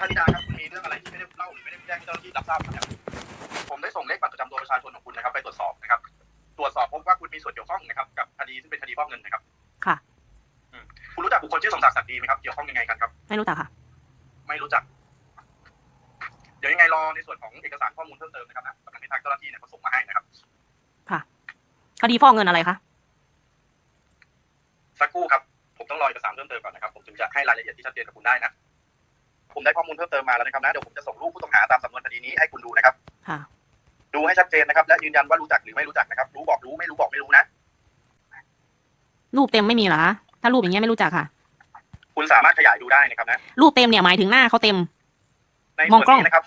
ท่านธิดาครับคุณมีเรื่องอะไรที่ไม่ได้เล่าหรือไม่ได้แจ้งให้เจ้าหน้าที่รับทราบครับผมได้ส่งเลขบัตรประจำตัวประชาชนของคุณนะครับ ไปตรวจสอบนะครับ ตรวจสอบพบว่าคุณมีส่วนเกี่ยวข้องนะครับ กับคดีซึ่งเป็นคดีฟอกเงินนะครับ ค่ะอืมคุณรู้จักบุคคลชื่อสมศักดิ์ศักดิ์ดีไหมครับเกี่ยวข้องยังไงกันครับ ไม่รู้จักค่ะ ไม่รู้จัก เดี๋ยวยังไงรอในส่วนของเอกสารข้อมูลเพิ่มเติมนะครับนะกำลังให้ทางเจ้าหน้าที่เนี่ยเขาส่งมาให้นะครับคดีฟอกเงินอะไรคะสักครู่ครับ ผมต้องรอเอกสารเพิ่มเติมก่อนนะครับ ผมถึงจะให้รายละเอียดที่ชัดเจนกับคุณได้นะ ผมได้ข้อมูลเพิ่มเติมมาแล้วนะครับนะเดี๋ยวผมจะส่งรูปผู้ต้องหาตามสำนวนคดีนี้ให้คุณดูนะครับ ค่ะ ดูให้ชัดเจนนะครับ และยืนยันว่ารู้จักหรือไม่รู้จักนะครับ รู้บอกรู้ไม่รู้บอกไม่รู้นะ รูปเต็มไม่มีเหรอคะถ้ารูปอย่างเงี้ยไม่รู้จักค่ะ คุณสามารถขยายดูได้นะครับนะ รูปเต็มเนี่ยหมายถึงหน้าเขาเต็ม ในมส่องวนกล้องนี้นะครับ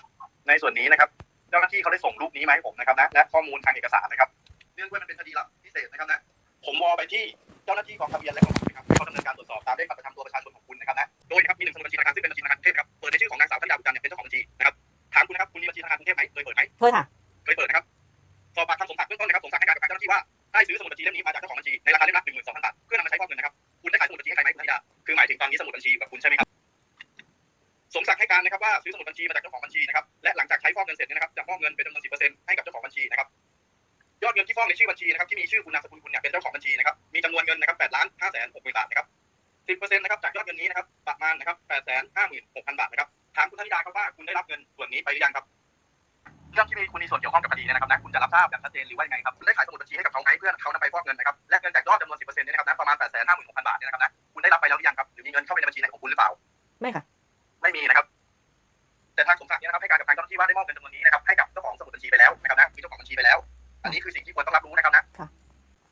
ในส่วนนี้นะครับ เจ้าหน้าที่เขาได้ส่งรูปนี้มาให้ผมนะครับนะ และข้อมูลทางเอกสารนะครับ เนื่องด้วยมันเป็นคดีลับพิเศษนะครับนะ ผมวอลไปที่เจ้าหน้าที่กองทะเบียนและของนะครับให้เขาดำเนินการตรวจสอบตามเลข ไหมเคยเปิดไหมเคยค่ะ เคยเปิดนะครับสอบปากคำสมศักดิ์เบื้องต้นนะครับสมศักดิ์ให้การกับทางเจ้าหน้าที่ว่าได้ซื้อสมุดบัญชีเล่มนี้มาจากเจ้าของบัญชีในราคาเล่มละหนึ่งหมื่นสองพันบาทเพื่อนำมาใช้ฟอกเงินนะครับคุณได้ขายสมุดบัญชีให้ใครไหมคุณธิดาคือหมายถึงตอนนี้สมุดบัญชีอยู่กับคุณใช่ไหมครับสมศักดิ์ให้การนะครับว่าซื้อสมุดบัญชีมาจากเจ้าของบัญชีนะครับและหลังจากใช้ฟอกเงินเสร็จเนี่ยนะครับจะมอบเงินเป็นจำนวนสิบเปอร์เซ็นต์ให้กับเจ้าของบัญชีนะครับยอดเงินที่ฟอกในชื่อบัญชีนะครับที่มีชื่อคุณนามสกุลคุณเนี่ยเป็นเจ้าของบัญชีนะครับมีจำนวนเงินนะครับแปดล้านห้าแสนหกหมื่นบาทนะครับสิบเปอร์เซ็นต์นะครับจากยอดเงินนี้นะครับประมาณนะครับแปดแสนห้าหมื่นหกพันบาทนะครับถามคุณธนิดาครับว่าคุณได้รับเงินส่วนนี้ไปหรือยังครับ เรื่องที่มีคุณมีส่วนเกี่ยวข้องกับคดีเนยนะครับนะคุณจะรับทราบอย่างชัดเจนหรือว่ายังไงครับได้ขายสมุดบัญชีให้กับเขาไหมเพื่อเขานำไปฟอกเงินนะครับแลกเงินจากยอดจำนวนสิบเปอร์เซ็นต์เนี่ยนะครับนะประมาณแปดแสนห้าหมื่นหกพันบาทเนี่ยนะครับนะคุณได้รับไปแล้วหรือยังครับหรือมีเงินเข้าไปในบัญชีไหนของคุณหรือเปล่า ไม่ค่ะ ไม่มีนะครับ แต่ทางสมศักดิ์เนี่ยนะครับให้การกับทางเจ้าหน้าที่ว่าได้มอบเงินจำนวนนี้นะครับให้กับเจ้าของสมุดบัญชีไปแล้วนะครับนะมีเจ้าของบัญชีไปแล้ว อันนี้คือสิ่งที่ควรต้องรับรู้นะครับนะค่ะ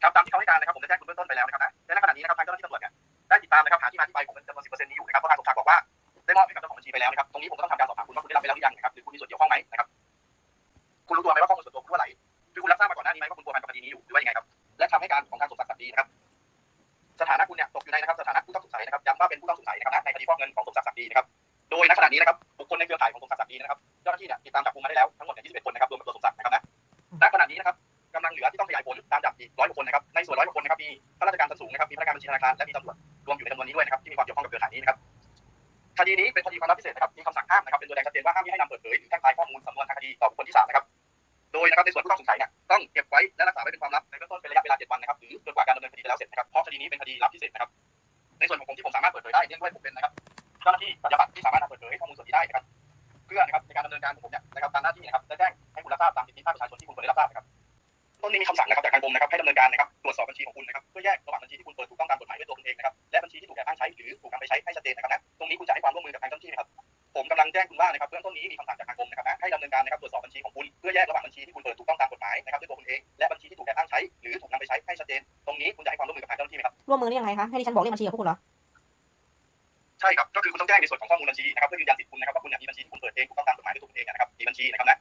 ครับตามที่เขาให้การนะครับผมได้แจ้งคุณเบื้องต้นไปแล้วนะครับนะและในขณะนี้นะครับทางเจ้าหน้าที่ตำรวจเนี่ยได้ติดตามนะครับหาที่มาที่ไปของเงินจำนวนสิบเปอร์เซ็นต์นี้อยู่นะครับเพราะทางสมศักดิ์บอกว่าได้มอบให้กับเจ้าของบัญชีไปแล้วนะครับตรงนี้ผมก็ต้องทำการสอบถามคุณว่าคุณได้รับไปแล้วหรือยังนะครับหรือคุณมีส่วนเกี่ยวข้องไหมนะครับ คุณรู้ตัวไหมว่าข้อมูลส่วนตัวคุณรั่วไหลคือคุณรับทราบมาก่อนหน้านี้ไหมว่าคุณพัวพันกับคดีนี้อยู่หรือว่ายังไงครับ และคำให้การของทางสมศักดิ์สัตย์ดีนะครับ สถานะคุณเนี่ยตกอยู่ในนะครับสถานะผู้ต้องสงสัยนะครับย้ำว่าเป็นผู้ต้องสงสัยนะครับในคดีฟอกเงินของสมศักดิ์สัตย์ดีนะครับ โดยณขณะนี้นะครับบุคคลในเครือข่ายของสมศักดิ์สัตย์ดีนะครับเจ้าหน้าที่เนี่ยติดตามจับกุมมาได้แล้วทั้งหมดเนี่ย21 คนนะครับรวมกับตัวสมศักดิ์นะครับนะณขณะนี้นะครับกำลังเหลือที่ต้องขยายผลตามจับอีกร้อยกว่าคนนะครับในส่วนร้อยกว่าคนนะครับมีข้าราชการชั้นสูงนะครับมีพนักงานบัญชีธนาคารและมีตำรวจรวมอยู่ในจำนวนนี้ด้วยนะครับที่มีความเกี่ยวข้องกับเครือข่ายนี้นะครับคดีนี้เป็นคดีความลับพิเศษนะครับมีคำสั่งห้ามนะครับเป็นตัวแดงชัดเจนว่าห้ามไมิให้นำเปิดเผยหรือแพร่งพรายข้อมูลสำนวนทางคดีต่อบุคคลที่สามนะครับ โดยนะครับในส่วนผู้ต้องสงสัยเนี่ยต้องเก็บไว้และรักษาไว้เป็นความลับในเบื้องต้นเป็นระยะเวลา 7 วันนะครับหรือจนกว่าการดำเนินคดีจะแล้วเสร็จนะครับเพราะคดีนี้เป็นคดีลับพิเศษนะครับในส่วนของผมที่ผมสามารถเปิดเผยได้เนื่องด้วยผมเป็นนะครับเจ้าหน้าที่ปฏิบัติที่สามารถเปิดเผยข้อมูลส่วนนี้ได้นะครับเพื่อนะครับในการดำเนินการของผมเนี่ยนะครับตามหน้าที่นะครับได้แจ้งให้คุณรับทราบตามสิทธิภาพประชาชนที่คุณควรได้รับทราบนะครับต้นนี้มีคำสั่งนะครับจากทางกรมนะครับให้ดำเนินการนะครับตรวจสอบบัญชีของคุณนะครับเพื่อแยกระหว่างบัญชีที่คุณเปิดถูกต้องตามกฎหมายด้วยตัวคุณเองนะครับและบัญชีที่ถูกแอบอ้างใช้หรือถูกนำไปใช้ให้ชัดเจนนะครับนะตรงนี้คุณจะให้ความร่วมมือกับทางเจ้าหน้าที่ไหมครับผมกำลังแจ้งคุณว่านะครับเบื้องต้นนี้มีคำสั่งจากทางกรมนะครับให้ดำเนินการนะครับ รงนี้คุณจะให้ความร่วมมือกับทางเจ้าหน้าที่ไหมครับ ร่วมมือนี่ยังไงคะ ให้ดิฉันบอกเลขบัญชีกับพวกคุณเหรอ ใช่ครับ ก็คือคุณต้องแจ้งในส่วนของข้อมูลบัญชีนะครับเพื่อยืนยันสิทธิ์คุณนะครับว่าคุณเนี่มีบัญชีที่คุณเปิดเองถูกต้องตามกฎหมายด้วยตัวคุณเองนะครับมีบัญชีนะครับนะ